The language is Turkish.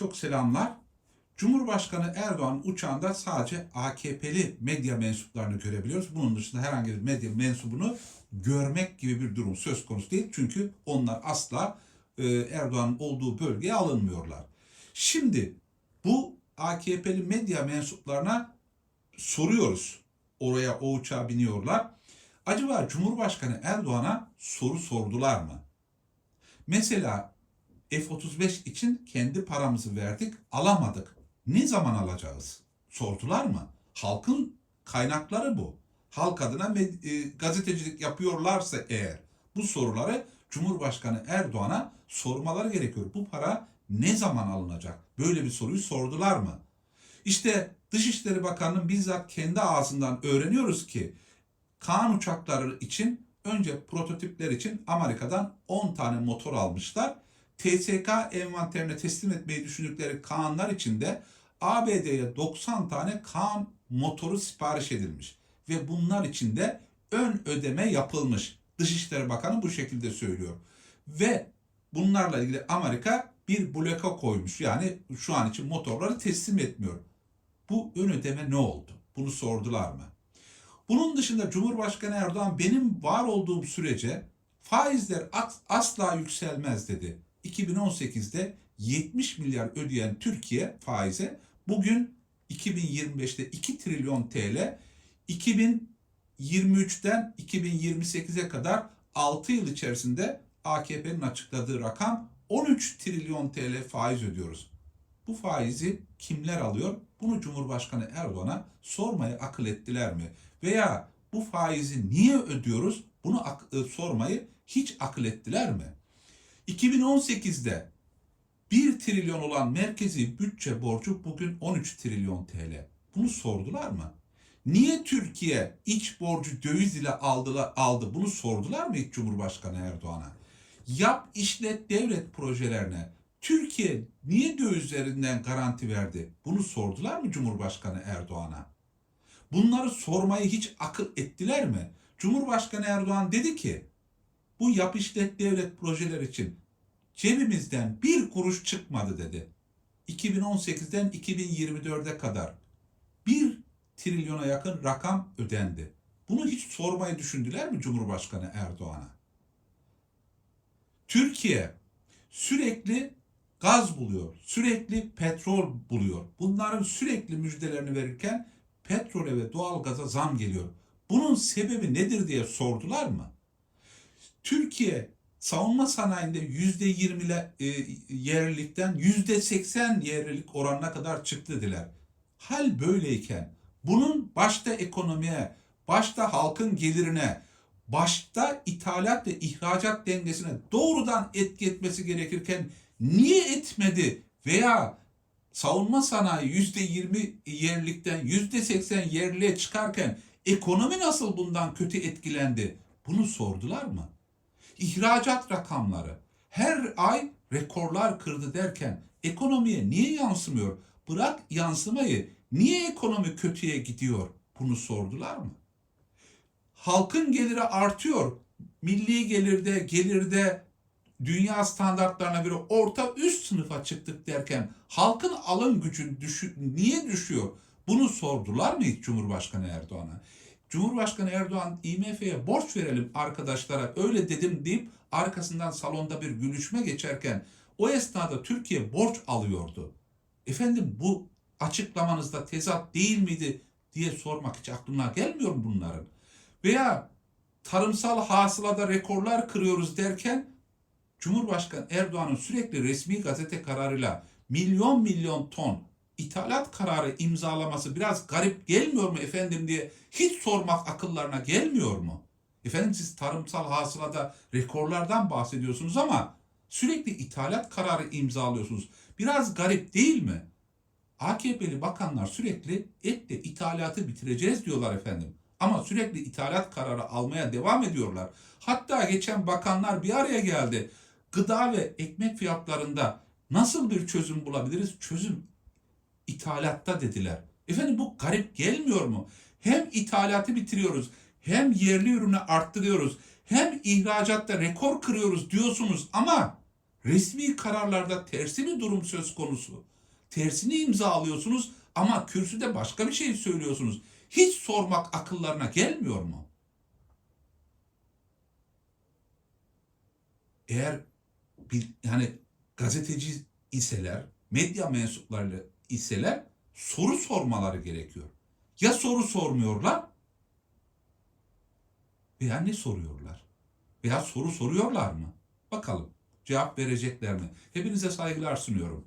çok selamlar. Cumhurbaşkanı Erdoğan uçağında sadece AKP'li medya mensuplarını görebiliyoruz. Bunun dışında herhangi bir medya mensubunu görmek gibi bir durum söz konusu değil. Çünkü onlar asla e, Erdoğan'ın olduğu bölgeye alınmıyorlar. Şimdi bu AKP'li medya mensuplarına soruyoruz. Oraya o uçağa biniyorlar. Acaba Cumhurbaşkanı Erdoğan'a soru sordular mı? Mesela F-35 için kendi paramızı verdik, alamadık. Ne zaman alacağız? Sordular mı? Halkın kaynakları bu. Halk adına e, gazetecilik yapıyorlarsa eğer bu soruları Cumhurbaşkanı Erdoğan'a sormaları gerekiyor. Bu para ne zaman alınacak? Böyle bir soruyu sordular mı? İşte Dışişleri Bakanı'nın bizzat kendi ağzından öğreniyoruz ki Kaan uçakları için önce prototipler için Amerika'dan 10 tane motor almışlar. TSK envanterine teslim etmeyi düşündükleri Kaanlar için de ABD'ye 90 tane Kaan motoru sipariş edilmiş. Ve bunlar için de ön ödeme yapılmış. Dışişleri Bakanı bu şekilde söylüyor. Ve bunlarla ilgili Amerika bir bloka koymuş. Yani şu an için motorları teslim etmiyor. Bu ön ödeme ne oldu? Bunu sordular mı? Bunun dışında Cumhurbaşkanı Erdoğan benim var olduğum sürece faizler asla yükselmez dedi. 2018'de 70 milyar ödeyen Türkiye faize bugün 2025'te 2 trilyon TL, 2023'ten 2028'e kadar 6 yıl içerisinde AKP'nin açıkladığı rakam 13 trilyon TL faiz ödüyoruz. Bu faizi kimler alıyor? Bunu Cumhurbaşkanı Erdoğan'a sormayı akıl ettiler mi? Veya bu faizi niye ödüyoruz? Bunu e, sormayı hiç akıl ettiler mi? 2018'de 1 trilyon olan merkezi bütçe borcu bugün 13 trilyon TL. Bunu sordular mı? Niye Türkiye iç borcu döviz ile aldılar, aldı? Bunu sordular mı hiç Cumhurbaşkanı Erdoğan'a? Yap işlet devlet projelerine Türkiye niye dövizlerinden garanti verdi? Bunu sordular mı Cumhurbaşkanı Erdoğan'a? Bunları sormayı hiç akıl ettiler mi? Cumhurbaşkanı Erdoğan dedi ki bu yap işlet devlet projeler için cebimizden bir kuruş çıkmadı dedi. 2018'den 2024'e kadar bir trilyona yakın rakam ödendi. Bunu hiç sormayı düşündüler mi Cumhurbaşkanı Erdoğan'a? Türkiye sürekli gaz buluyor, sürekli petrol buluyor. Bunların sürekli müjdelerini verirken petrole ve doğalgaza zam geliyor. Bunun sebebi nedir diye sordular mı? Türkiye savunma sanayinde yüzde yirmi yerlilikten yüzde seksen yerlilik oranına kadar çıktı dediler. Hal böyleyken bunun başta ekonomiye, başta halkın gelirine, başta ithalat ve ihracat dengesine doğrudan etki etmesi gerekirken niye etmedi veya savunma sanayi yüzde yirmi yerlikten yüzde seksen yerliğe çıkarken ekonomi nasıl bundan kötü etkilendi? Bunu sordular mı? İhracat rakamları her ay rekorlar kırdı derken ekonomiye niye yansımıyor? Bırak yansımayı niye ekonomi kötüye gidiyor? Bunu sordular mı? Halkın geliri artıyor. Milli gelirde, gelirde dünya standartlarına göre orta üst sınıfa çıktık derken halkın alım gücü düşü, niye düşüyor? Bunu sordular mı hiç Cumhurbaşkanı Erdoğan'a? Cumhurbaşkanı Erdoğan IMF'ye borç verelim arkadaşlara öyle dedim deyip arkasından salonda bir gülüşme geçerken o esnada Türkiye borç alıyordu. Efendim bu açıklamanızda tezat değil miydi diye sormak hiç aklına gelmiyor mu bunların? Veya tarımsal hasılada rekorlar kırıyoruz derken Cumhurbaşkanı Erdoğan'ın sürekli resmi gazete kararıyla milyon milyon ton ithalat kararı imzalaması biraz garip gelmiyor mu efendim diye hiç sormak akıllarına gelmiyor mu? Efendim siz tarımsal hasılada rekorlardan bahsediyorsunuz ama sürekli ithalat kararı imzalıyorsunuz. Biraz garip değil mi? AKP'li bakanlar sürekli etle ithalatı bitireceğiz diyorlar efendim. Ama sürekli ithalat kararı almaya devam ediyorlar. Hatta geçen bakanlar bir araya geldi. Gıda ve ekmek fiyatlarında nasıl bir çözüm bulabiliriz? Çözüm ithalatta dediler. Efendim bu garip gelmiyor mu? Hem ithalatı bitiriyoruz, hem yerli ürünü arttırıyoruz, hem ihracatta rekor kırıyoruz diyorsunuz ama Resmi kararlarda tersi bir durum söz konusu. Tersini imzalıyorsunuz ama kürsüde başka bir şey söylüyorsunuz. Hiç sormak akıllarına gelmiyor mu? Eğer bir yani gazeteci iseler, medya mensupları iseler soru sormaları gerekiyor. Ya soru sormuyorlar veya ne soruyorlar? Veya soru soruyorlar mı? Bakalım cevap verecekler mi? Hepinize saygılar sunuyorum.